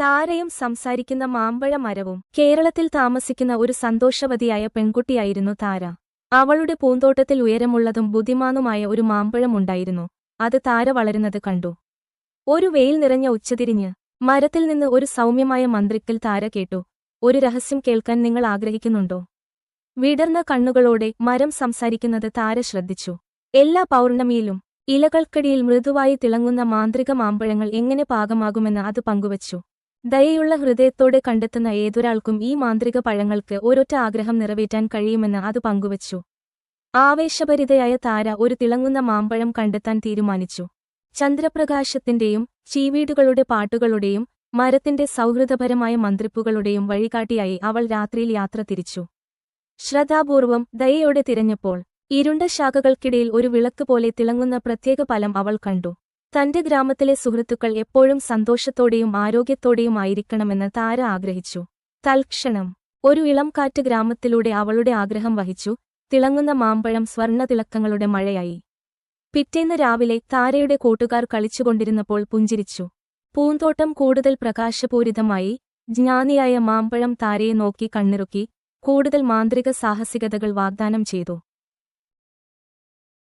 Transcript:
താരയും സംസാരിക്കുന്ന മാമ്പഴ മരവും കേരളത്തിൽ താമസിക്കുന്ന ഒരു സന്തോഷവതിയായ പെൺകുട്ടിയായിരുന്നു താര. അവളുടെ പൂന്തോട്ടത്തിൽ ഉയരമുള്ളതും ബുദ്ധിമാനുമായ ഒരു മാമ്പഴമുണ്ടായിരുന്നു. അത് താര വളരുന്നത് കണ്ടു. ഒരു വെയിൽ നിറഞ്ഞ ഉച്ചതിരിഞ്ഞ് മരത്തിൽ നിന്ന് ഒരു സൗമ്യമായ മന്ത്രിക്കൽ താര കേട്ടു. ഒരു രഹസ്യം കേൾക്കാൻ നിങ്ങൾ ആഗ്രഹിക്കുന്നുണ്ടോ? വിടർന്ന കണ്ണുകളോടെ മരം സംസാരിക്കുന്നത് താര ശ്രദ്ധിച്ചു. എല്ലാ പൗർണമിയിലും ഇലകൾക്കടിയിൽ മൃദുവായി തിളങ്ങുന്ന മാന്ത്രിക മാമ്പഴങ്ങൾ എങ്ങനെ പാകമാകുമെന്ന് അത് പങ്കുവച്ചു. ദയയുള്ള ഹൃദയത്തോടെ കണ്ടെത്തുന്ന ഏതൊരാൾക്കും ഈ മാന്ത്രിക പഴങ്ങൾക്ക് ഒരൊറ്റ ആഗ്രഹം നിറവേറ്റാൻ കഴിയുമെന്ന് അത് പങ്കുവച്ചു. ആവേശഭരിതയായ താര ഒരു തിളങ്ങുന്ന മാമ്പഴം കണ്ടെത്താൻ തീരുമാനിച്ചു. ചന്ദ്രപ്രകാശത്തിന്റെയും ചീവീടുകളുടെ പാട്ടുകളുടെയും മരത്തിന്റെ സൗഹൃദപരമായ മന്ത്രിപ്പുകളുടെയും വഴികാട്ടിയായി അവൾ രാത്രിയിൽ യാത്ര തിരിച്ചു. ശ്രദ്ധാപൂർവം ദയയോടെ തിരഞ്ഞപ്പോൾ ഇരുണ്ട ശാഖകൾക്കിടയിൽ ഒരു വിളക്ക് പോലെ തിളങ്ങുന്ന പ്രത്യേക ഫലം അവൾ കണ്ടു. തന്റെ ഗ്രാമത്തിലെ സുഹൃത്തുക്കൾ എപ്പോഴും സന്തോഷത്തോടെയും ആരോഗ്യത്തോടെയും ആയിരിക്കണമെന്ന് താര ആഗ്രഹിച്ചു. തൽക്ഷണം ഒരു ഇളം കാറ്റ് ഗ്രാമത്തിലൂടെ അവളുടെ ആഗ്രഹം വഹിച്ചു. തിളങ്ങുന്ന മാമ്പഴം സ്വർണതിളക്കങ്ങളുടെ മഴയായി. പിറ്റേന്ന് രാവിലെ താരയുടെ കൂട്ടുകാർ കളിച്ചുകൊണ്ടിരുന്നപ്പോൾ പുഞ്ചിരിച്ചു. പൂന്തോട്ടം കൂടുതൽ പ്രകാശപൂരിതമായി. ജ്ഞാനിയായ മാമ്പഴം താരയെ നോക്കി കണ്ണിറുക്കി. കൂടുതൽ മാന്ത്രിക സാഹസികതകൾ വാഗ്ദാനം ചെയ്തു.